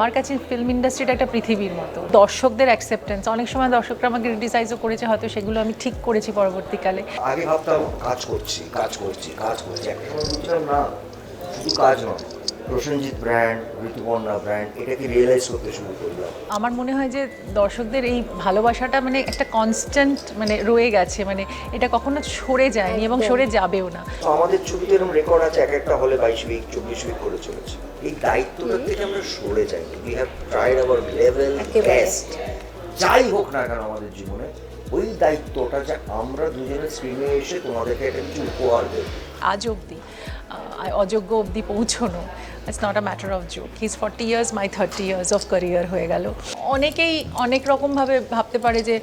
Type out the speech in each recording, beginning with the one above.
আমার কাছে ফিল্ম ইন্ডাস্ট্রিটা একটা পৃথিবীর মতো। দর্শকদের অ্যাকসেপ্টেন্স অনেক সময় দর্শকরা আমাকে ক্রিটিসাইজও করেছে, হয়তো সেগুলো আমি ঠিক করেছি পরবর্তীকালে। আগে ভাবতাম, কাজ করছি কাজ করছি কাজ করছি। একটা না, শুধু কাজ নয়। প্রসেনজিৎ ব্র্যান্ড ঋতুপর্ণা ব্র্যান্ড এটাকে রিয়েলাইজ করতে শুরু করলাম আমার মনে হয় যে দর্শকদের এই ভালোবাসাটা মানে একটা কনস্ট্যান্ট মানে রয়ে গেছে মানে এটা কখনো সরে যায়নি এবং সরে যাবেও না। আমাদের ছবিতে এরকম রেকর্ড আছে এক একটা হলে বাইশ উইক চব্বিশ উইক করে চলেছে। এই দায়িত্বটা থেকে আমরা সরে যাই we have tried our level best যাই হোক না কেন আমাদের জীবনে ওই দায়িত্বটা যে আমরা দুজনে স্ক্রিনে এসে তোমাদেরকে একটা কিছু উপহার দেবো। আজ অবধি অযোগ্য অবধি পৌঁছনো। It's not a matter of joke his forty years my thirty years of career হয়ে গেল। অনেকেই অনেক রকমভাবে ভাবতে পারে যে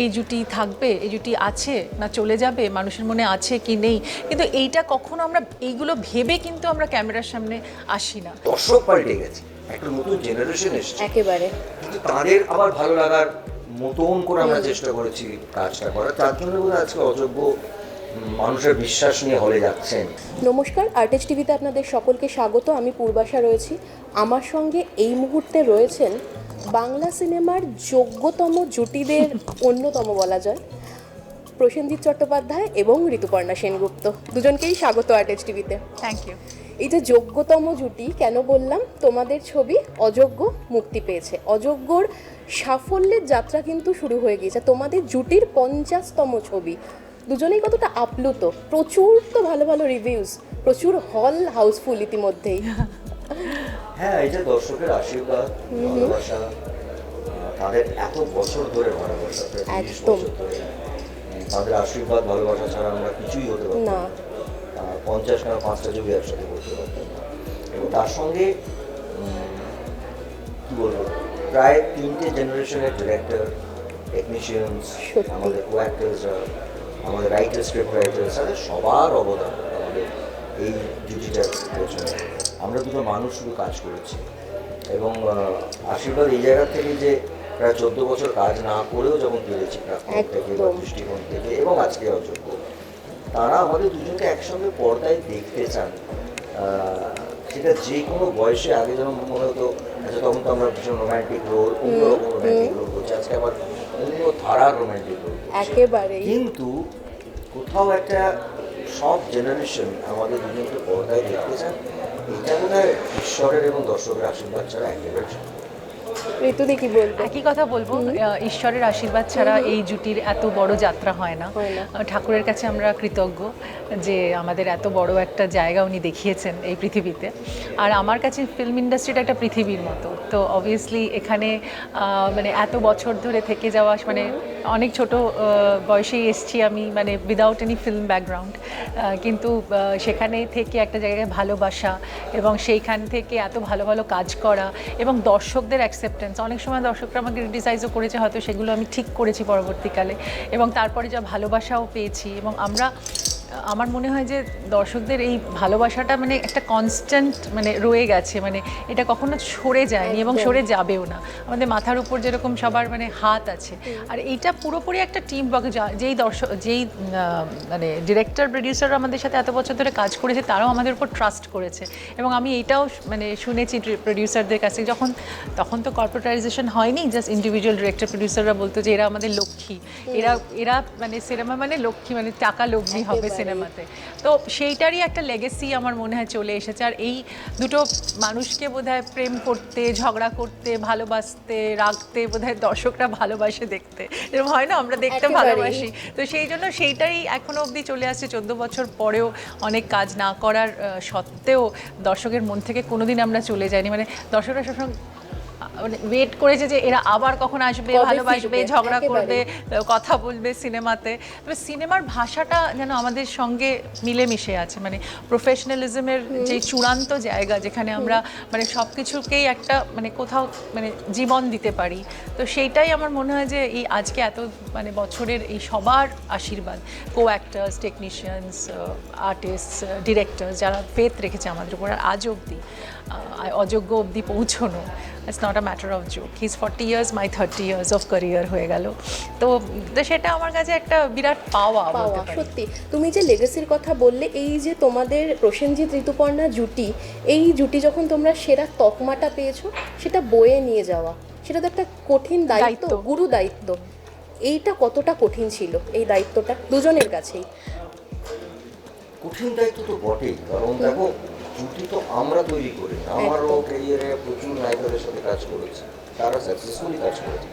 এই জুটি থাকবে এই জুটি আছে না চলে যাবে মানুষের মনে আছে কি নেই। কিন্তু এইটা কখনো আমরা এইগুলো ভেবে কিন্তু আমরা ক্যামেরার সামনে আসি না। দর্শক পাল্টে গেছে। একটা নতুন জেনারেশন এসছে। একেবারে। কিন্তু তাদের আবার ভালো লাগার মতন করে আমরা চেষ্টা করেছি কাজটা করার। তার জন্য আজকে অযোগ্য মানুষের বিশ্বাস নিয়ে হলে যাচ্ছেন। নমস্কার আর্টেজ টিভিতে আপনাদের সকলকে স্বাগত। আমি পূর্বাশা রয়েছি। আমার সঙ্গে এই মুহূর্তে রয়েছেন বাংলা সিনেমার যোগ্যতম জুটিদের অন্যতম বলা যায় প্রসেনজিৎ চট্টোপাধ্যায় এবং ঋতুপর্ণা সেনগুপ্ত। দুজনকেই স্বাগত আর্টেজ টিভিতে থ্যাংক ইউ এই যে যোগ্যতম জুটি কেন বললাম? তোমাদের ছবি অযোগ্য মুক্তি পেয়েছে। অযোগ্যর সাফল্যের যাত্রা কিন্তু শুরু হয়ে গিয়েছে। তোমাদের জুটির পঞ্চাশতম ছবি দুজনেই কতটা আপ্লুত প্রচুর তো ভালো ভালো রিভিউজ প্রচুর হল হাউসফুল ইতিমধ্যেই হ্যাঁ এই যে দর্শকের আশীর্বাদ ভালোবাসা তাদের এত বছর ধরে ভালোবাসা একদম। তাদের আশীর্বাদ ভালোবাসা ছাড়া আমরা কিছুই হতে পারতাম না। পঞ্চাশ না পাঁচটা ছবি একসাথে করতে পারতাম এবং তার সঙ্গে কি বলব প্রায় তিনটে জেনারেশনের ডিরেক্টর টেকনিশিয়ানস সত্যি। আমাদের কো অ্যাক্টার্সরা আমাদের রাইটার স্ক্রিপ্ট রাইটার্স তাদের সবার অবদান আমাদের এই জুটিটার পেছনে আমরা দুটো মানুষ শুধু কাজ করেছি। এবং আশীর্বাদ এই জায়গা থেকে যে প্রায় চোদ্দ বছর কাজ না করেও যখন পেরেছি থেকে বা। দৃষ্টিকোণ থেকে এবং আজকে অযোগ্য তারা আমাদের দুজনকে একসঙ্গে পর্দায় দেখতে চান। সেটা যে কোনো বয়সে আগে যেমন মনে হতো আচ্ছা তখন তো আমরা ভীষণ রোম্যান্টিক রোল অন্য রোম্যান্টিক রোল করছি। আজকে আবার অন্য ধারার রোমান্টিক একেবারে কিন্তু কোথাও একটা সব জেনারেশন আমাদের দুজনকে পর্দায় দেখতে চান এটা মনে হয় ঈশ্বরের এবং দর্শকের আশীর্বাদ ছাড়া একেবারে। ঋতুদি কি বলব। একই কথা বলব ঈশ্বরের আশীর্বাদ ছাড়া এই জুটির এত বড় যাত্রা হয় না। ঠাকুরের কাছে আমরা কৃতজ্ঞ যে আমাদের এত বড় একটা জায়গা উনি দেখিয়েছেন এই পৃথিবীতে। আর আমার কাছে ফিল্ম ইন্ডাস্ট্রিটা একটা পৃথিবীর মতো। তো অবভিয়াসলি এখানে মানে এত বছর ধরে থেকে যাওয়া মানে অনেক ছোট বয়সেই এসছি আমি মানে উইদাউট এনি ফিল্ম ব্যাকগ্রাউন্ড কিন্তু সেখানে থেকে একটা জায়গায় ভালোবাসা এবং সেইখান থেকে এত ভালো ভালো কাজ করা এবং দর্শকদের অ্যাকসেপ্টেন্স অনেক সময় দর্শকরা আমাকে ক্রিটিসাইজও করেছে, হয়তো সেগুলো আমি ঠিক করেছি পরবর্তীকালে এবং তারপরে যা ভালোবাসাও পেয়েছি এবং আমরা আমার মনে হয় যে দর্শকদের এই ভালোবাসাটা মানে একটা কনস্ট্যান্ট মানে রয়ে গেছে মানে এটা কখনো সরে যায়নি এবং সরে যাবেও না। আমাদের মাথার উপর যেরকম সবার মানে হাত আছে। আর এইটা পুরোপুরি একটা টিম ওয়ার্ক যেই দর্শক যেই মানে ডিরেক্টর প্রডিউসাররা আমাদের সাথে এত বছর ধরে কাজ করেছে তারাও আমাদের উপর ট্রাস্ট করেছে। এবং আমি এইটাও মানে শুনেছি প্রডিউসারদের কাছে যখন তখন তো কর্পোরেটাইজেশন হয়নি জাস্ট ইন্ডিভিজুয়াল ডিরেক্টর প্রডিউসাররা বলতো যে এরা আমাদের লক্ষ্মী। এরা এরা মানে সিনেমা মানে লক্ষ্মী মানে টাকা লগ্নি হবে একেবারেই। সিনেমাতে তো সেইটারই একটা লেগেসি আমার মনে হয় চলে এসেছে। আর এই দুটো মানুষকে বোধহয় প্রেম করতে ঝগড়া করতে ভালোবাসতে রাখতে বোধহয় দর্শকরা ভালোবাসে দেখতে। এরকম হয় না? আমরা দেখতে ভালোবাসি। তো সেই জন্য সেইটাই এখনও অবধি চলে আসছে। চোদ্দ বছর পরেও অনেক কাজ না করার সত্ত্বেও দর্শকের মন থেকে কোনোদিন আমরা চলে যাইনি। মানে দর্শকরা সবসময় ওয়েট করেছে যে এরা আবার কখন আসবে ভালোবাসবে ঝগড়া করবে কথা বলবে সিনেমাতে। তবে সিনেমার ভাষাটা যেন আমাদের সঙ্গে মিলেমিশে আছে। মানে প্রফেশনালিজমের যে চূড়ান্ত জায়গা যেখানে আমরা মানে সব কিছুকেই একটা মানে কোথাও মানে জীবন দিতে পারি। তো সেইটাই আমার মনে হয় যে এই আজকে এত মানে বছরের এই সবার আশীর্বাদ। Co actors technicians artist directors যারা ফেথ রেখেছে আমাদের উপর। আর আজ অবধি অযোগ্য অবধি পৌঁছনো it's not a matter of joke his forty years my thirty years of career হয়ে গেল। তো তো সেটা আমার কাছে একটা বিরাট পাওয়া পাওয়া সত্যি। তুমি যে লেগেসির কথা বললে এই যে তোমাদের প্রসেনজিৎ ঋতুপর্ণা জুটি এই জুটি যখন তোমরা সেরা তকমাটা পেয়েছ সেটা বয়ে নিয়ে যাওয়া। সেটা তো একটা কঠিন দায়িত্ব দায়িত্ব। গুরু দায়িত্ব। এইটা কতটা কঠিন ছিল এই দায়িত্বটা? দুজনের কাছেই। কঠিন দায়িত্ব তো বটেই। কারণ দেখো জুটি তো আমরা তৈরি করি। আমারও ক্যারিয়ারে প্রচুর নায়িকাদের সাথে কাজ করেছি। তারা সাকসেসফুলি কাজ করেছে।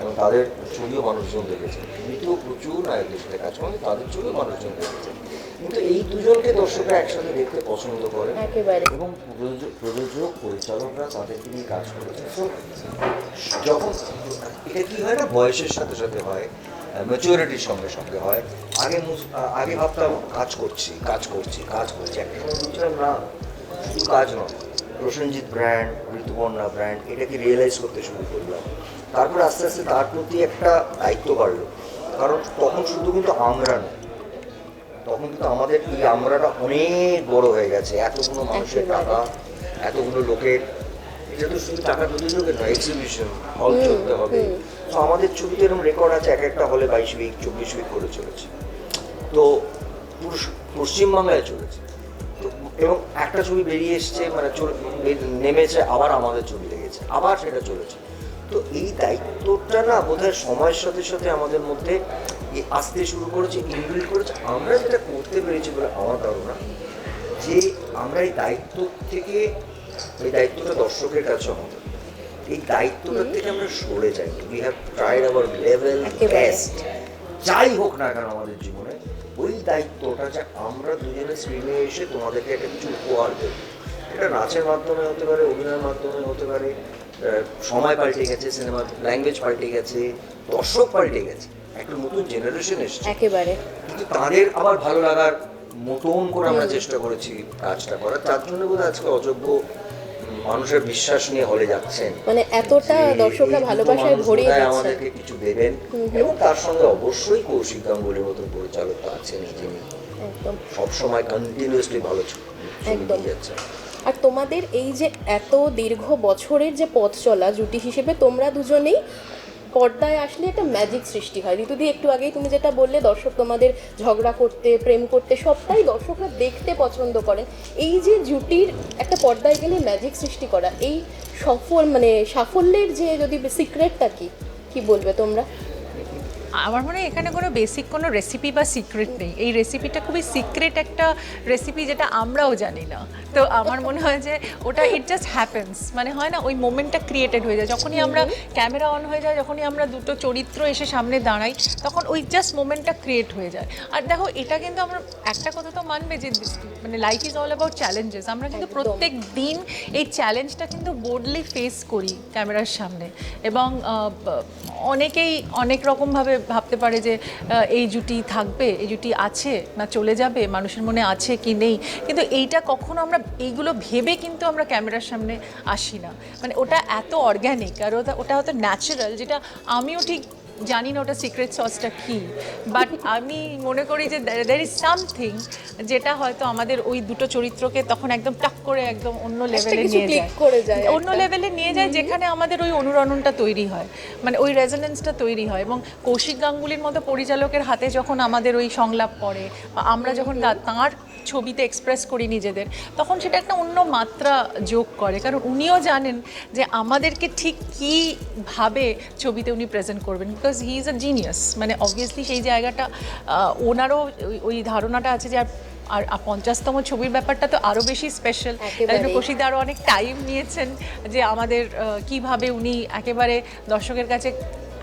এবং তাদের ছবিও মানুষজন দেখেছে। জুটিও প্রচুর নায়কদের সাথে কাজ করে তাদের ছবিও মানুষজন দেখেছে। কিন্তু এই দুজনকে দর্শকরা একসাথে দেখতে পছন্দ করে। এবং প্রযোজক প্রযোজক পরিচালকরা তাদেরকে নিয়ে কাজ করেছে। যখন এটা কি হয় না বয়সের সাথে সাথে হয়। ম্যাচুরিটির সঙ্গে সঙ্গে হয়। আগে আগে ভাবতাম কাজ করছি কাজ করছি কাজ করছি। একটা সময় বুঝছিলাম না শুধু কাজ নয়। প্রসেনজিৎ ব্র্যান্ড ঋতুপর্ণা ব্র্যান্ড এটাকে রিয়েলাইজ করতে শুরু করলাম। তারপর আস্তে আস্তে তার প্রতি একটা দায়িত্ব বাড়লো। কারণ তখন শুধু কিন্তু আমরা নয় তখন কিন্তু আমাদের এই আমরাটা অনেক বড় হয়ে গেছে। এতগুলো মানুষের টাকা এতগুলো লোকের এটা তো শুধু টাকা লোকের নয় এক্সিবিশন হল চলতে হবে। তো আমাদের ছবিতে এরকম রেকর্ড আছে, এক একটা হলে বাইশ উইক চব্বিশ উইক করে চলেছে। তো পশ্চিমবাংলায় চলেছে। এবং একটা ছবি বেরিয়ে এসছে মানে নেমেছে, আবার আমাদের ছবি লেগেছে, আবার সেটা চলেছে। তো এই দায়িত্বটা না বোধহয় সময়ের সাথে সাথে আমাদের মধ্যে আসতে শুরু করেছে ইনবিল্ড করেছে। আমরা যেটা করতে পেরেছি বলে আমার ধারণা, যে আমরা এই দায়িত্ব থেকে এই দায়িত্বটা দর্শকের কাছে আমাদের। এই দায়িত্বটা থেকে আমরা সরে যাই। We have tried our level best যাই হোক না কেন আমাদের জীবনে ওই দায়িত্বটা যে আমরা দুজনে স্ক্রিনে এসে তোমাদেরকে একটা কিছু উপহার দেবো। এটা নাচের মাধ্যমে হতে পারে অভিনয়ের মাধ্যমে হতে পারে সময় পাল্টে গেছে সিনেমার ল্যাঙ্গুয়েজ পাল্টে গেছে দর্শক পাল্টে গেছে। একটা নতুন জেনারেশন এসছে। একেবারে। কিন্তু তাদের আবার ভালো লাগার মতন করে আমরা চেষ্টা করেছি কাজটা করার। তার জন্য বোধহয় আজকে অযোগ্য মানুষের বিশ্বাস নিয়ে হলে যাচ্ছেন। মানে এতটা দর্শকরা ভালোবাসায় ভরিয়ে দিচ্ছে আমাদেরকে কিছু দেবেন? এবং তার সঙ্গে অবশ্যই কৌশিক গাঙ্গুলির মতন পরিচালক তো আছেন যিনি সবসময় কন্টিনিউয়াসলি ভালো একদম। আর তোমাদের এই যে এত দীর্ঘ বছরের যে পথ চলা জুটি হিসেবে তোমরা দুজনেই পর্দায় আসলে একটা ম্যাজিক সৃষ্টি হয়। ঋতুদি একটু আগেই তুমি যেটা বললে, দর্শক তোমাদের ঝগড়া করতে, প্রেম করতে, সবটাই দর্শকরা দেখতে পছন্দ করেন। এই যে জুটির একটা পর্দায় গেলে ম্যাজিক সৃষ্টি করা, এই সফল মানে সাফল্যের যে যদি সিক্রেটটা কি? কি বলবে তোমরা? আমার মনে হয় এখানে কোনো বেসিক কোনো রেসিপি বা সিক্রেট নেই। এই রেসিপিটা খুবই সিক্রেট একটা রেসিপি যেটা আমরাও জানি না। তো আমার মনে হয় যে ওটা ইট জাস্ট হ্যাপেন্স মানে হয় না ওই মোমেন্টটা ক্রিয়েটেড হয়ে যায়। যখনই আমরা ক্যামেরা অন হয়ে যায় যখনই আমরা দুটো চরিত্র এসে সামনে দাঁড়াই তখন ওই জাস্ট মোমেন্টটা ক্রিয়েট হয়ে যায়। আর দেখো এটা কিন্তু আমরা একটা কথা তো মানবে যে মানে life is all about challenges আমরা কিন্তু প্রত্যেক দিন এই চ্যালেঞ্জটা কিন্তু বোর্ডলি ফেস করি ক্যামেরার সামনে। এবং অনেকেই অনেক রকমভাবে ভাবতে পারে যে এই জুটি থাকবে, এই জুটি আছে না চলে যাবে, মানুষের মনে আছে কি নেই। কিন্তু এইটা কখনো আমরা, এইগুলো ভেবে কিন্তু আমরা ক্যামেরার সামনে আসি না। মানে ওটা এত অর্গ্যানিক আর ওটা ওটা হয়তো ন্যাচারাল যেটা আমিও ঠিক জানি না ওটা সিক্রেট সসটা কি বাট আমি মনে করি যে দ্যার ইজ সামথিং যেটা হয়তো আমাদের ওই দুটো চরিত্রকে তখন একদম টাক করে একদম অন্য লেভেলে নিয়ে যায়। করে যায় অন্য লেভেলে নিয়ে যায় যেখানে আমাদের ওই অনুরণনটা তৈরি হয় মানে ওই রেজোনেন্সটা তৈরি হয় এবং কৌশিক গাঙ্গুলির মতো পরিচালকের হাতে যখন আমাদের ওই সংলাপ পড়ে বা আমরা যখন তাঁর ছবিতে এক্সপ্রেস করি নিজেদের তখন সেটা একটা অন্য মাত্রা যোগ করে। কারণ উনিও জানেন যে আমাদেরকে ঠিক কীভাবে ছবিতে উনি প্রেজেন্ট করবেন because he is a genius মানে অবভিয়াসলি সেই জায়গাটা ওনারও ওই- ধারণাটা আছে যে আর পঞ্চাশতম ছবির ব্যাপারটা তো আরও বেশি স্পেশাল তাই জন্য কৌশিক দা আরও অনেক টাইম নিয়েছেন যে আমাদের কীভাবে উনি একেবারে দর্শকের কাছে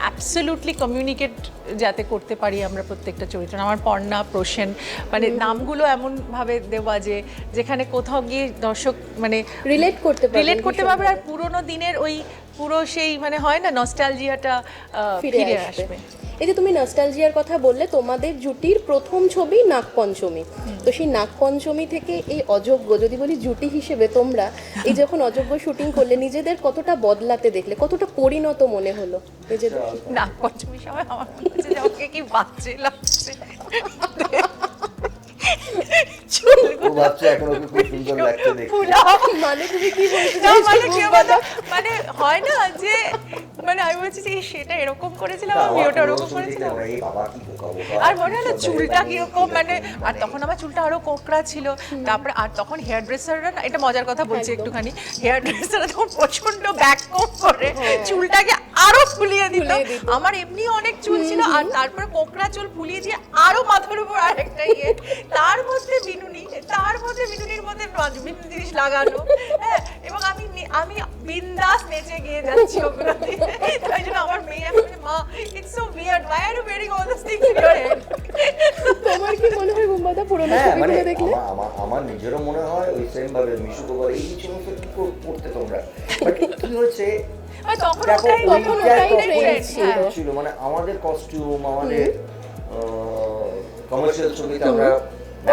অ্যাবসলিউটলি কমিউনিকেট যাতে করতে পারি আমরা প্রত্যেকটা চরিত্র। আমার পর্ণা প্রসেন মানে নামগুলো এমনভাবে দেওয়া যে যেখানে কোথাও গিয়ে দর্শক মানে রিলেট করতে রিলেট করতে পারবে। আর পুরোনো দিনের ওই পুরো সেই মানে হয় না নস্টালজিয়াটা ফিরে আসবে। এই যে তুমি নস্টালজিয়ার কথা বললে তোমাদের জুটির প্রথম ছবি নাগপঞ্চমী। তো সেই নাগপঞ্চমী থেকে এই অযোগ্য যদি বলি জুটি হিসেবে তোমরা এই যখন অযোগ্য শুটিং করলে নিজেদের কতটা বদলাতে দেখলে কতটা পরিণত মনে হলো নিজেদের? না পঞ্চমীর সময় আমার যে কি বাচ্চা লাগছে। ও ভাবছে এখন ওকে খুব সুন্দর লাগছে দেখতে। মানে তুমি কি মানে কি মানে হয় না যে মানে আমি বলছি যে সেটা এরকম করেছিলাম আমি ওটা ওরকম করেছিলাম। এই বাবা কি বোকা বোকা আর মনে হয় চুলটা জায়গায় কীরকম মানে আর তখন আমার চুলটা আরও কোকড়া ছিল। তারপরে আর তখন হেয়ার ড্রেসাররা না এটা মজার কথা বলছি একটুখানি হেয়ার ড্রেসাররা তখন প্রচণ্ড ব্যাক করে চুলটাকে আরও ফুলিয়ে দিত। আমার এমনি অনেক চুল ছিল আর তারপরে কোকড়া চুল ফুলিয়ে দিয়ে আরও মাথার উপর আরেকটা ইয়ে। তার মধ্যে বিনুনি তার মধ্যে বিনুনির মধ্যে বিভিন্ন জিনিস লাগানো। হ্যাঁ এবং আমি আমি বিন্দাস নেচে গিয়ে যাচ্ছি ওগুলো তাই জন্য আমার মেয়ে এখন মা it's so weird why are you wearing all this things in your head তোমার কি মনে হয় বুম্বাদা পুরোনো হ্যাঁ মানে ছবিগুলো দেখলে আমার- নিজেরও মনে হয় ওই সেম ভাবে মিশু গোবর এই সমস্ত কি করতে তোমরা? বাট কি হয়েছে আর তখন ওটাই তখন ওটাই তখন ছিল। মানে আমাদের কস্টিউম আমাদের কমার্শিয়াল ছবিতে আমরা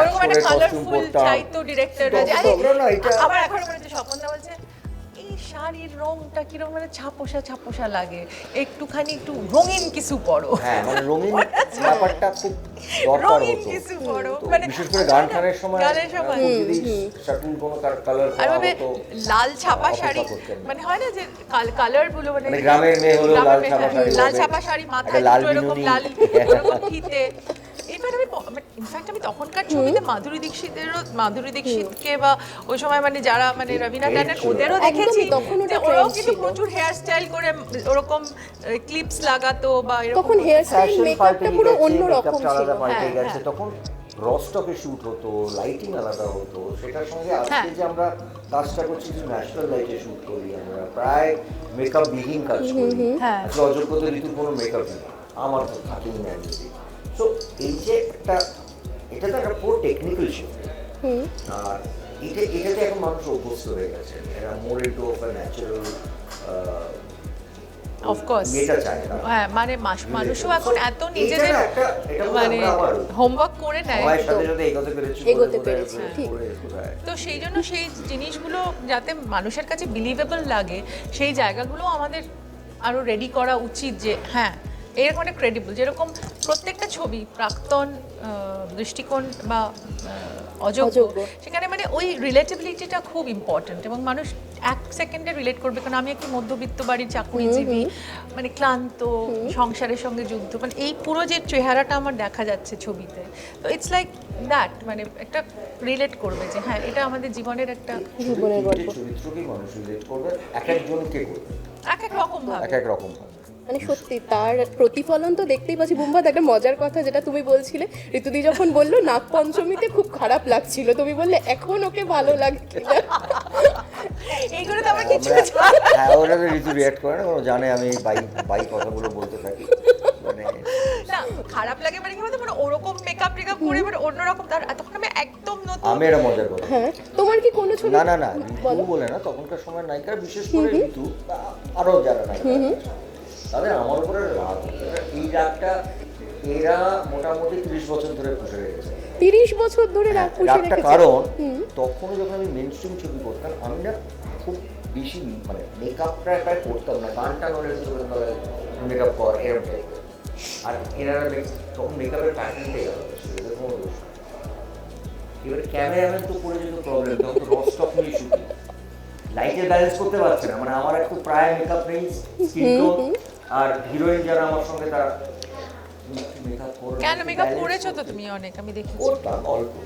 ওরকম একটা কালারফুল। চাইতো ডিরেক্টররা যে আরে আবার এখন বলেছে স্বপনদা বলছে শাড়ির রংটা কীরকম মানে ছাপোষা ছাপোষা লাগে। একটুখানি একটু রঙিন কিছু পরো। হ্যাঁ মানে রঙিন ব্যাপারটা খুব দরকার রঙিন হতো। কিছু পরো। মানে বিশেষ করে গান টানের সময় গানের সময়। যদি সাটুল কোনো কালার আর ভাবে হতো লাল ছাপা শাড়ি মানে হয় না যে কালারগুলো মানে মানে গ্রামের মেয়ে গ্রামের লাল মেয়ে, ছাপা হ্যাঁ, শাড়ি লাল ছাপা শাড়ি মাথায় একটা লাল এরকম লাল এরকম ফিতে। এবার আমি ইনফ্যাক্ট আমি তখনকার ছবিতে মাধুরী দীক্ষিতেরও মাধুরী দীক্ষিতকে বা ওই সময় মানে যারা মানে রবীনা ট্যান্ডন ওদেরও দেখেছি তখন ওটা ওরাও কিন্তু প্রচুর হেয়ার স্টাইল করে ওরকম ক্লিপস লাগাতো বা এরকম তখন হেয়ার স্টাইল মেকআপটা পুরো অন্য রকম ছিল। পাল্টে হ্যাঁ, তখন রস্টকে শুট হতো লাইটিং আলাদা হতো সেটার সঙ্গে আজকে হ্যাঁ। যে আমরা কাজটা করছি যে ন্যাচারাল লাইটে শুট করি আমরা প্রায় মেকআপ বিহীন কাজ করি। হ্যাঁ। আজকে ঋতুর কোনো মেকআপ নেই আমার তো থাকেই না সো এই যে একটা এটা তো একটা পুরো টেকনিক্যাল হুম। আর এটা এটাতে এখন মানুষ অভ্যস্ত হয়ে গেছে। এরা মোর ইন্টু অফ ন্যাচারাল হ্যাঁ মানে মানুষও এখন এত নিজেদের মানে হোমওয়ার্ক করে নেয় এগোতে পেরেছি। তো সেই জন্য সেই জিনিসগুলো যাতে মানুষের কাছে বিলিভেবল লাগে সেই জায়গাগুলো আমাদের আরও রেডি করা উচিত যে হ্যাঁ এরকম একটা ক্রেডিবল যেরকম প্রত্যেকটা ছবি প্রাক্তন দৃষ্টিকোণ বা অযোগ্য। সেখানে মানে ওই রিলেটেবিলিটিটা খুব ইম্পর্ট্যান্ট এবং মানুষ এক সেকেন্ডে রিলেট করবে। কারণ আমি একটি মধ্যবিত্ত বাড়ির চাকুরিজীবী মানে ক্লান্ত সংসারের সঙ্গে যুদ্ধ মানে এই পুরো যে চেহারাটা আমার দেখা যাচ্ছে ছবিতে। তো ইটস লাইক দ্যাট মানে একটা রিলেট করবে যে হ্যাঁ এটা আমাদের জীবনের একটা জীবনের গল্প। চরিত্রকেই মানুষ রিলেট করবে এক একজনকে এক এক রকম ভাবে। এক এক রকম ভাবে। মানে সত্যি তার প্রতিফলন তো দেখতেই পাচ্ছি। বুম্বাদ একটা মজার কথা যেটা তুমি বলছিলে ঋতুদি যখন বলল নাগ পঞ্চমীতে খুব খারাপ লাগছিল তুমি বললে এখন ওকে ভালো লাগে কিনা এইগুলো তো আমার কিছু হ্যাঁ ওরা ঋতু রিয়াক্ট করে না ও জানে আমি বাই বাই কথাগুলো বলতে থাকি। মানে না খারাপ লাগে মানে কি বলতো মানে ওরকম মেকআপ টেকআপ করে মানে অন্যরকম তার তখন আমি একদম নতুন। আমি এটা মজার কথা। হ্যাঁ তোমার কি কোনো ছবি না না না ঋতু বলে। না তখনকার সময় নায়িকা বিশেষ করে ঋতু আরও যারা নায়িকা তাদের আমার উপরে রাগ এই রাগটা এরা মোটামুটি তিরিশ বছর ধরে পুষে রেখেছে। তিরিশ বছর ধরে রাগ পুষে রাগটা রেখেছে। কারণ হুম। তখনও যখন আমি মেন স্ট্রিম ছবি করতাম আমি না খুব বেশি মানে মেকআপটা করতাম না। গানটা নলে মেকআপ কর এরকম আর এনারা তখন মেকআপের নেই। এবারে ক্যামেরাম্যান তো করে যেত প্রবলেম তখন তো রস্টক নিয়ে শুটিং লাইটের ব্যালেন্স করতে পারছে না। মানে আমার একটু প্রায় মেকআপ নেই স্কিন টোন আর হিরোইন যারা আমার সঙ্গে তারা কেন মেকআপ করেছ তো তুমি অনেক আমি অল্প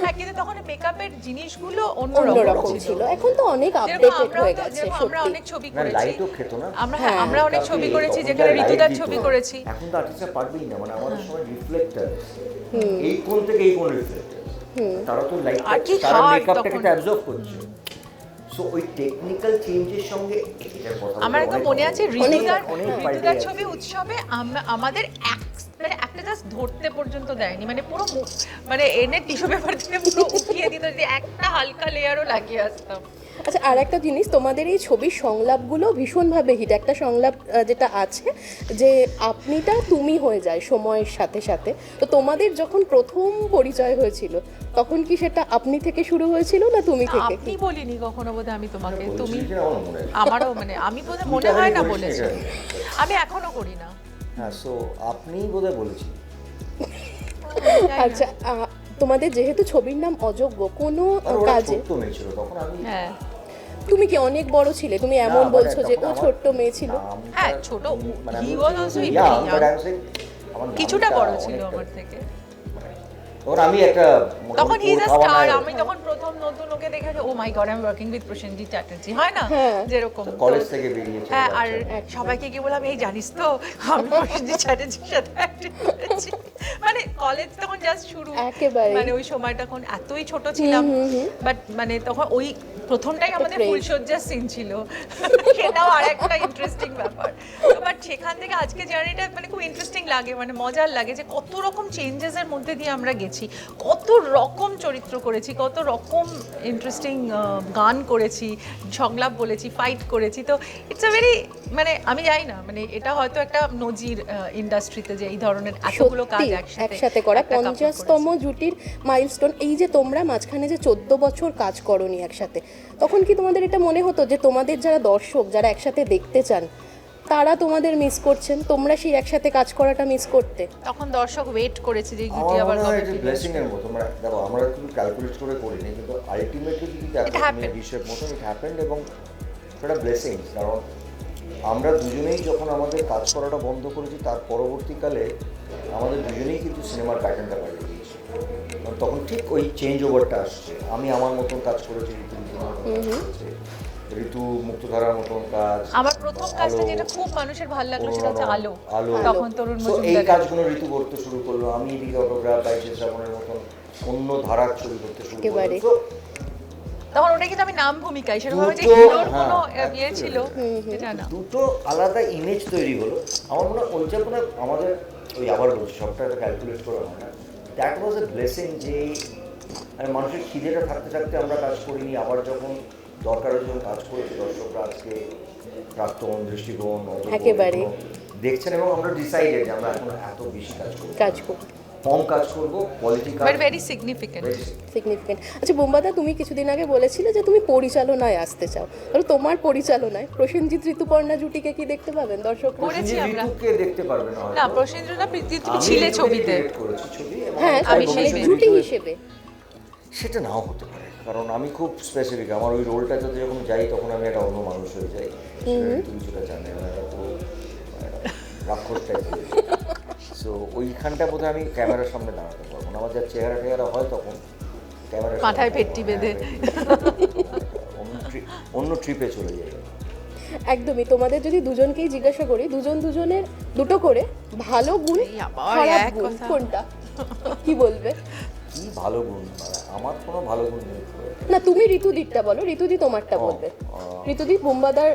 হ্যাঁ কিন্তু তখন মেকআপের জিনিসগুলো অন্যরকম ছিল। এখন তো অনেক আপডেটেড হয়ে গেছে আমরা অনেক ছবি করেছি। লাইটও খেত না। আমরা হ্যাঁ আমরা অনেক ছবি করেছি যেখানে ঋতুদার ছবি করেছি। এখন তো আর্টিস্টরা পারবেই না মানে আমাদের সময় রিফ্লেক্টার এই কোণ থেকে এই কোণ রিফ্লেক্টার তারা তো লাইট আর কি তারা মেকআপটাকে তখন। অ্যাবজর্ব করছে। সো ওই টেকনিক্যাল চেঞ্জের সঙ্গে আমার একদম মনে আছে ঋতুদার ছবি উৎসবে আমাদের এক মানে একটা জাস্ট ধরতে পর্যন্ত দেয়নি মানে পুরো মানে এনে টিস্যু পেপার দিয়ে পুরো উঠিয়ে দিত যদি একটা হালকা লেয়ারও লাগিয়ে আসতাম। আচ্ছা আর একটা জিনিস তোমাদের এই ছবির সংলাপগুলো ভীষণভাবে হিট একটা সংলাপ যেটা আছে যে আপনিটা তুমি হয়ে যায় সময়ের সাথে সাথে। তো তোমাদের যখন প্রথম পরিচয় হয়েছিল তখন কি সেটা আপনি থেকে শুরু হয়েছিল না তুমি থেকে? আপনি বলিনি কখনো বোধহয় আমি তোমাকে? তুমি। আমারও মানে আমি বোধহয় মনে হয় না বলেছি। আমি এখনও করি না। হ্যাঁ সো আপনিই বোধহয় বলেছি জানি আচ্ছা তোমাদের যেহেতু ছবির নাম অযোগ্য কোনো কাজে তখন আমি হ্যাঁ। তুমি কি অনেক বড় ছিলে? তুমি এমন মানে বলছো যে ও ছোট্ট মেয়ে ছিল? হ্যাঁ, ছোট। হি ওয়াজ আমার কিছুটা বড় ছিল আমার থেকে। তখন আমি একটা তখন হি ইজ আ স্টার আমি তখন প্রথম নতুন ওকে দেখে ও my god I am working with Prosenjit Chatterjee হয় না? হ্যাঁ। যেরকম। কলেজ থেকে বেরিয়েছে হ্যাঁ আর। সবাইকে কি বললাম এই জানিস তো আমি প্রসেনজিৎ চ্যাটার্জির সাথে মানে কলেজ তখন জাস্ট শুরু। মানে ওই সময়টা তখন এতই ছোট ছিলাম। বাট মানে তখন ওই প্রথমটাই আমাদের। ফুলসজ্জার সিন ছিল। সেটাও আর একটা ইন্টারেস্টিং ব্যাপার। তো বাট সেখান থেকে আজকে জার্নিটা মানে খুব ইন্টারেস্টিং লাগে মানে মজার লাগে যে কত রকম চেঞ্জেস এর মধ্যে দিয়ে আমরা গেছি কত রকম চরিত্র করেছি কত রকম ইন্টারেস্টিং গান করেছি সংলাপ বলেছি ফাইট করেছি। তো ইটস আ ভেরি মানে আমি জানি না মানে এটা হয়তো একটা নজির ইন্ডাস্ট্রিতে যে এই ধরনের এতগুলো কাজ একসাথে একসাথে করা। পঞ্চাশতম জুটির মাইলস্টোন এই যে তোমরা মাঝখানে যে চোদ্দ বছর কাজ করনি একসাথে তখন কি তোমাদের এটা মনে হতো যে তোমাদের যারা দর্শক যারা একসাথে দেখতে চান তারা তোমাদের মিস করছেন? তোমরা সেই একসাথে কাজ করাটা মিস করতে? তখন দর্শক ওয়েট করেছে যে গুটি আবার কবে এটা ফিরে ব্লেসিং এর মতো। আমরা দেখো আমরা কিন্তু ক্যালকুলেট করে করিনি কিন্তু আলটিমেটলি যদি দেখো. হিসেব মতন ইট হ্যাপেন্ড এবং সেটা ব্লেসিং কারণ আমরা দুজনেই যখন আমাদের কাজ করাটা বন্ধ করেছি তার পরবর্তীকালে আমাদের দুজনেই কিন্তু সিনেমার প্যাটার্নটা কারণ তখন ঠিক ওই চেঞ্জ ওভারটা আসছে। আমি আমার মতন কাজ করেছি ঋতু মুক্তধারার মতন কাজ আমার প্রথম কাজটা যেটা খুব মানুষের ভালো লাগল সেটা হচ্ছে আলো। আলো। তখন তরুণ So, এই কাজগুলো ঋতু করতে শুরু করল। আমি এদিকে অটোগ্রাফ বাইশে শ্রাবণের মতন অন্য ধারার ছবি করতে শুরু করল। তখন ওটা কিন্তু আমি নাম ভূমিকায় সেরকম ভাবে যে হিরোর হ্যাঁ, কোনো ইয়ে ছিল সেটা না। দুটো আলাদা ইমেজ তৈরি হলো। আমার মনে হয় ওইটা আমাদের ওই আবার বলছি সবটা ক্যালকুলেট করা হয় না। দ্যাট ওয়াজ এ ব্লেসিং যে মানে মানুষের খিদেটা থাকতে থাকতে আমরা কাজ করিনি আবার যখন দরকারের জন্য কাজ করেছি। দর্শকরা আজকে প্রাক্তন দৃষ্টিকোণ একেবারে। দেখছেন এবং আমরা ডিসাইডেড যে আমরা এখন এত বেশি কাজ করি কাজ করতে কম কাজ করব কাজ বাট ভেরি সিগনিফিকেন্ট সিগনিফিকেন্ট আচ্ছা বোম্বাদা তুমি কিছুদিন আগে বলেছিলে যে তুমি পরিচালনায় আসতে চাও। তাহলে তোমার পরিচালনায় প্রসেনজিৎ ঋতুপর্ণা জুটিকে কি দেখতে পাবেন দর্শক করেছি আমরা। ঋতুকে দেখতে পারবে না। না প্রসেনজিৎ তুমি ছিলে ছবিতে। create করেছি ছবি এবং হ্যাঁ আমি সেই জুটি হিসেবে। সেটা নাও হতে পারে কারণ আমি খুব স্পেসিফিক আমার ওই রোলটাতে যখন যাই তখন আমি একটা অন্য মানুষ হয়ে যাই। তুমি যেটা জানে রাক্ষস টাইপ সো ওইখানটা বোধহয় আমি ক্যামেরার সামনে দাঁড়াতে পারব না। আমার যা চেহারা টেহারা হয় তখন ক্যামেরা মাথায় পেট্টি বেঁধে। অন্য ট্রিপে চলে যাই। একদমই। তোমাদের যদি দুজনকেই জিজ্ঞাসা করি দুজন দুজনের দুটো করে ভালো গুণ খারাপ এক গুণ কোনটা? কি বলবে? কি ভালো গুণ? মানে আমার কোনো ভালো গুণ নেই। না তুমি ঋতুদিরটা বলো। ঋতুদি তোমারটা বলবে। ঋতুদি বোম্বাদার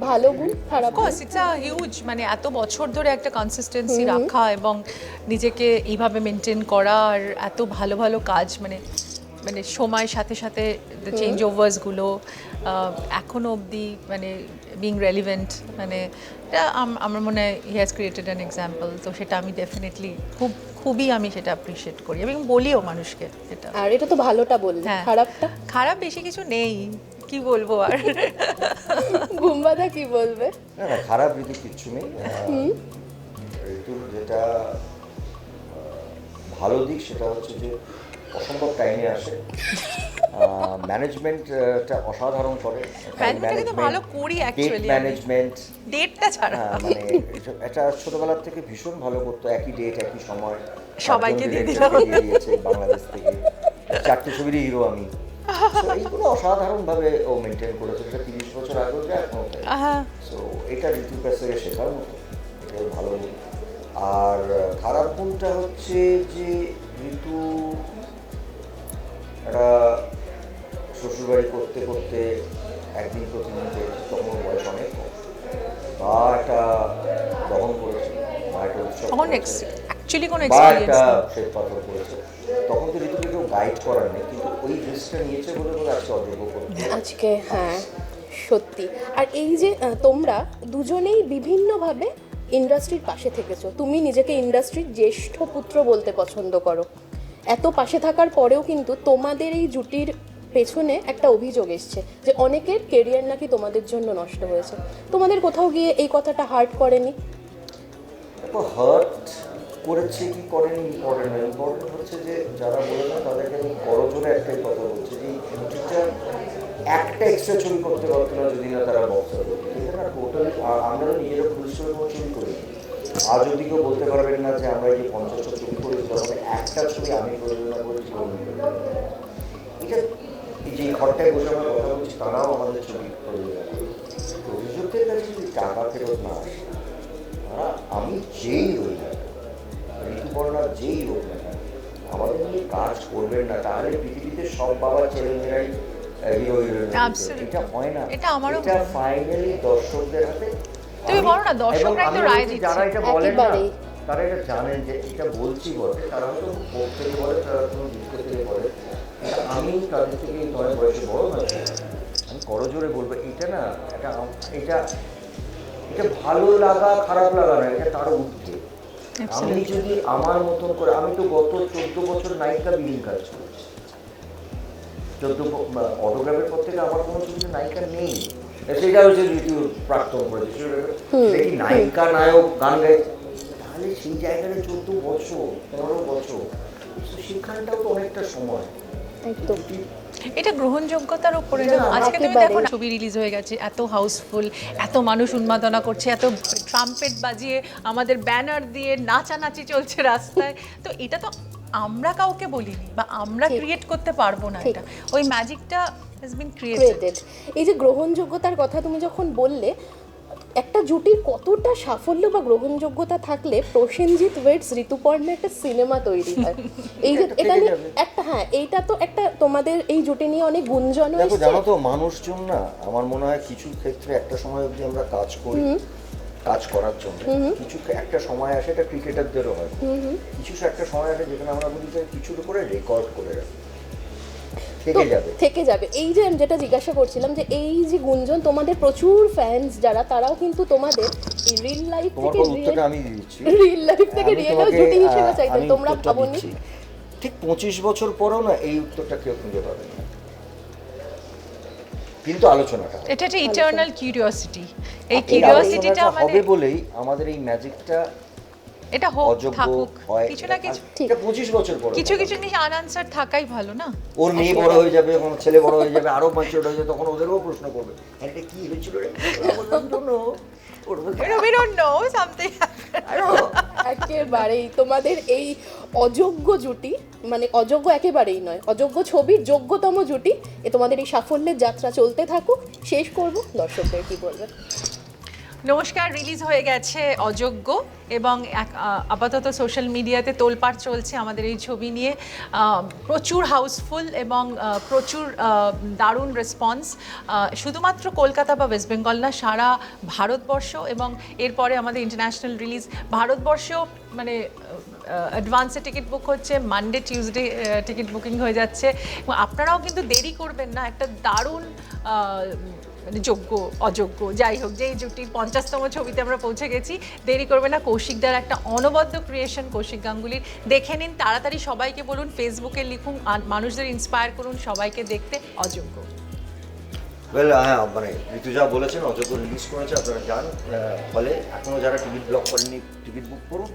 ভালো গুণ খারাপ কোর্স ইটস আ হিউজ মানে এত বছর ধরে একটা কনসিস্টেন্সি রাখা এবং নিজেকে এইভাবে মেনটেন করা আর এত ভালো ভালো কাজ মানে মানে সময়ের সাথে সাথে চেঞ্জ ওভার্সগুলো এখনও অবধি মানে বিং রেলিভেন্ট মানে এটা আমার মনে হয় he has created an example তো সেটা আমি ডেফিনেটলি খুব খুবই আমি সেটা অ্যাপ্রিসিয়েট করি এবং বলিও মানুষকে এটা। আর এটা তো ভালোটা বললে হ্যাঁ। খারাপটা? খারাপ বেশি কিছু নেই কি বলব আর? বোম্বাদা কি বলবে? না না খারাপ ঋতু কিচ্ছু নেই। ঋতুর যেটা ভালো দিক সেটা হচ্ছে যে অসম্ভব টাইমে আসে। ম্যানেজমেন্টটা অসাধারণ করে। ভালো করি আমি। ম্যানেজমেন্ট ডেটটা ছাড়া। হ্যাঁ মানে এটা- এটা ছোটবেলার থেকে ভীষণ ভালো করতো একই ডেট একই সময়। সবাইকে দিয়ে দিলাম। দিয়েছে বাংলাদেশ থেকে। চারটে ছবিরই হিরো আমি। এইগুলো অসাধারণভাবে ও মেনটেন করেছে। সেটা তিরিশ বছর আগেও যায় এখনও তাই। হ্যাঁ সো এটা কাছ শেখার মতো। এটাই ভালো। আর খারাপ গুণটা হচ্ছে যে ঋতু একটা শ্বশুরবাড়ি করতে করতে একদিন প্রতিদিন করেছে তখন বয়স অনেক। বা একটা দহন করেছে। বা একটা উৎসব অ্যাকচুয়ালি কোনো বা একটা শ্বেত পাথর করেছে। তখন তো ঋতুকে গাইড করার নেই কিন্তু ওই রিস্কটা নিয়েছে বলে বলে আজকে অযোগ্য আজকে হ্যাঁ সত্যি। আর এই যে তোমরা দুজনেই বিভিন্নভাবে ইন্ডাস্ট্রির পাশে থেকেছো। তুমি নিজেকে ইন্ডাস্ট্রির জ্যেষ্ঠ পুত্র বলতে পছন্দ করো। এত পাশে থাকার পরেও কিন্তু তোমাদের এই জুটির পেছনে একটা অভিযোগ এসছে যে অনেকের কেরিয়ার নাকি তোমাদের জন্য নষ্ট হয়েছে। তোমাদের কোথাও গিয়ে এই কথাটা হার্ট করেনি? হার্ট করেছে কি করেনি ইম্পর্টেন্ট না। ইম্পর্টেন্ট হচ্ছে যে যারা বলে না, তাদেরকে আমি বড় করজোরে একটাই কথা বলছি যে ইন্ডাস্ট্রিটা একটা এক্সট্রা ছবি করতে পারতো না যদি না তারা বক্সা করতো কিন্তু না টোটালি আমরা নিজেরা কোনো ছবি করি আর যদি কেউ বলতে পারবেন না যে আমরা এই যে পঞ্চাশটা ছবি করেছি তখন একটা ছবি আমি প্রযোজনা করেছি। এটা যে ঘরটায় বসে আমরা কথা বলছি, তারাও আমাদের ছবি প্রযোজনা করে কাছে যদি টাকা ফেরত না আসে আমি যেই হই ঋতুপর্ণা যেই হোক না কেন, আমাদের নিয়ে কাজ করবেন না তাহলে পৃথিবীতে সব বাবা ছেলেমেয়েরাই হিরো হিরোইন এটা হয় না। এটা আমারও এটা ফাইনালি দর্শকদের হাতে তুমি আমি- বলো না, দর্শকরাই তো রায় দিচ্ছে। যারা এটা বলেন না তারা এটা জানেন যে এটা বলছি বলে তারা হয়তো কোর্ট থেকে বলে তারা কোনো দিক থেকে বলে। আমি তাদের থেকে নয় বয়সে বড় নয় আমি করজোরে বলব এটা না এটা এটা এটা ভালো লাগা খারাপ লাগা না এটা তার ঊর্ধ্বে। আমি যদি আমার মতন করে আমি তো গত চোদ্দ বছর নায়িকা বিহীন কাজ করেছি। চোদ্দ অটোগ্রাফের পর থেকে আমার কোনো ছবিতে নায়িকা নেই। সেটা হচ্ছে ঋতু প্রাক্তন করেছে দেখি নায়িকা নায়ক গান গাই তাহলে সেই জায়গাটা চোদ্দ বছর পনেরো বছর সেখানটাও তো অনেকটা সময়। একদম। এটা গ্রহণযোগ্যতার উপরে আজকে তুমি দেখো ছবি রিলিজ হয়ে গেছে এত হাউসফুল এত মানুষ উন্মাদনা করছে এত ট্রাম্পেট বাজিয়ে আমাদের ব্যানার দিয়ে নাচানাচি চলছে রাস্তায়। তো এটা তো আমরা কাউকে বলিনি বা আমরা ক্রিয়েট করতে পারব না এটা। ওই ম্যাজিকটা হ্যাজ বিন ক্রিয়েটেড এই যে গ্রহণযোগ্যতার কথা তুমি যখন বললে একটা জুটির কতটা সাফল্য বা গ্রহণযোগ্যতা থাকলে প্রসেনজিৎ ওয়েটস ঋতুপর্ণা একটা সিনেমা তৈরি হয়? এই যে এটা নিয়ে একটা হ্যাঁ এইটা তো একটা তোমাদের এই জুটি নিয়ে অনেক গুঞ্জন দেখো জানো তো মানুষজন না আমার মনে হয় কিছু ক্ষেত্রে একটা সময় অবধি আমরা কাজ করি কাজ করার জন্য। কিছু একটা সময় আসে এটা ক্রিকেটারদেরও হয়। কিছু একটা সময় আসে যেখানে আমরা বলি যে কিছুর উপরে রেকর্ড করে রাখি। থেকে যাবে। এই যে আমি যেটা জিজ্ঞাসা করছিলাম যে এই যে গুঞ্জন তোমাদের প্রচুর ফ্যান্স যারা তারাও কিন্তু তোমাদের রিল লাইফ থেকে কোনো আমি দিচ্ছি। রিল লাইফ থেকে আমি রিয়েল জুটি হিসেবে চাইতেন তোমরা ভাবনি? ঠিক পঁচিশ বছর পরেও না এই উত্তরটা কেউ খুঁজে পাবে না। কিন্তু আলোচনাটা এটা একটা ইটার্নাল কিউরিওসিটি এই কিউরিওসিটিটা হবে বলেই আমাদের এই ম্যাজিকটা এটা হোক থাকুক কিছু না কিছু ঠিক। এটা পঁচিশ বছর পরে কিছু কিছু জিনিস আনআনসার থাকাই ভালো না? ওর মেয়ে বড় হয়ে যাবে যখন ছেলে বড় হয়ে যাবে আরও ম্যাচিওর হয়ে যাবে তখন ওদেরও প্রশ্ন করবে "হ্যাঁ, এটা কি হয়েছিল রে? ওর বলবে, we don't know something "I একেবারেই তোমাদের এই অযোগ্য জুটি মানে অযোগ্য একেবারেই নয় অযোগ্য ছবির যোগ্যতম জুটি এ তোমাদের এই সাফল্যের যাত্রা চলতে থাকুক। শেষ করব দর্শকদের কি বলবে নমস্কার রিলিজ হয়ে গেছে অযোগ্য এবং আপাতত সোশ্যাল মিডিয়াতে তোলপাড় চলছে আমাদের এই ছবি নিয়ে। প্রচুর হাউসফুল এবং প্রচুর দারুণ রেসপন্স শুধুমাত্র কলকাতা বা ওয়েস্ট বেঙ্গল না, সারা ভারতবর্ষ এবং এরপরে আমাদের ইন্টারন্যাশনাল রিলিজ ভারতবর্ষেও মানে অ্যাডভান্সে টিকিট বুক হচ্ছে মানডে টিউসডে টিকিট বুকিং হয়ে যাচ্ছে। এবং আপনারাও কিন্তু দেরি করবেন না, একটা দারুণ মানে যোগ্য, অযোগ্য। যাই হোক, যেই জুটির পঞ্চাশতম ছবিতে আমরা পৌঁছে গেছি। দেরি করবে না, কৌশিকদার একটা অনবদ্য ক্রিয়েশন কৌশিক গাঙ্গুলির। দেখে নিন, তাড়াতাড়ি সবাইকে বলুন ফেসবুকে লিখুন, আর মানুষদের ইন্সপায়ার করুন সবাইকে দেখতে অযোগ্য। ওয়েল হ্যাঁ মানে বলেছেন, অযোগ্য রিলিজ করেছে, আপনারা যান। ফলে এখনও যারা টিকিট ব্লক করেননি, টিকিট বুক করুন।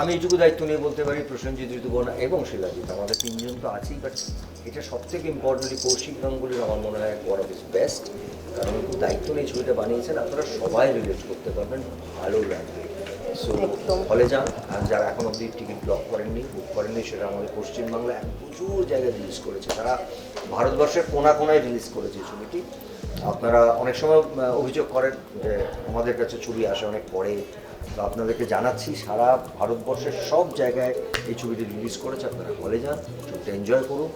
আমি এইটুকু দায়িত্ব নিয়ে বলতে পারি, প্রসেনজিৎ ঋতুবর্ণা এবং শিলাজিৎ। আমাদের তিনজন তো আছেই বাট এটা সব থেকে ইম্পর্টেন্টলি কৌশিক গাঙ্গুলির আমার মনে হয় ওয়ান অফ ইস বেস্ট কারণ দায়িত্ব নিয়ে ছবিটা বানিয়েছেন আপনারা সবাই রিলেট করতে পারবেন ভালো লাগবে। সো একদম। ফলে যান আর যারা এখন অবধি টিকিট ব্লক করেননি বুক করেননি সেটা আমাদের পশ্চিমবাংলায় এক প্রচুর জায়গায় রিলিজ করেছে। তারা ভারতবর্ষের কোনা কোনায় রিলিজ করেছে এই ছবিটি। আপনারা অনেক সময় অভিযোগ করেন যে আমাদের কাছে ছবি আসে অনেক পরে। তো আপনাদেরকে জানাচ্ছি সারা ভারতবর্ষের সব জায়গায় এই ছবিটি রিলিজ করেছে। আপনারা হলে যান ছবিটা এনজয় করুন।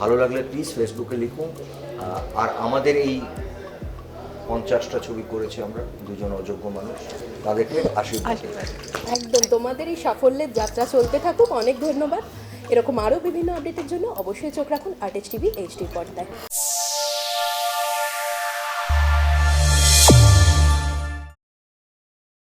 ভালো লাগলে প্লিজ ফেসবুকে লিখুন। আর আমাদের এই পঞ্চাশটা ছবি করেছি আমরা, দুজন অযোগ্য মানুষ, তাদেরকে আশীর্বাদ একদম, তোমাদের এই সাফল্যের যাত্রা চলতে থাকুক। অনেক ধন্যবাদ। এরকম আরও বিভিন্ন আপডেটের জন্য অবশ্যই চোখ রাখুন আর্টিস্ট টিভি এইচডি পর্দায়।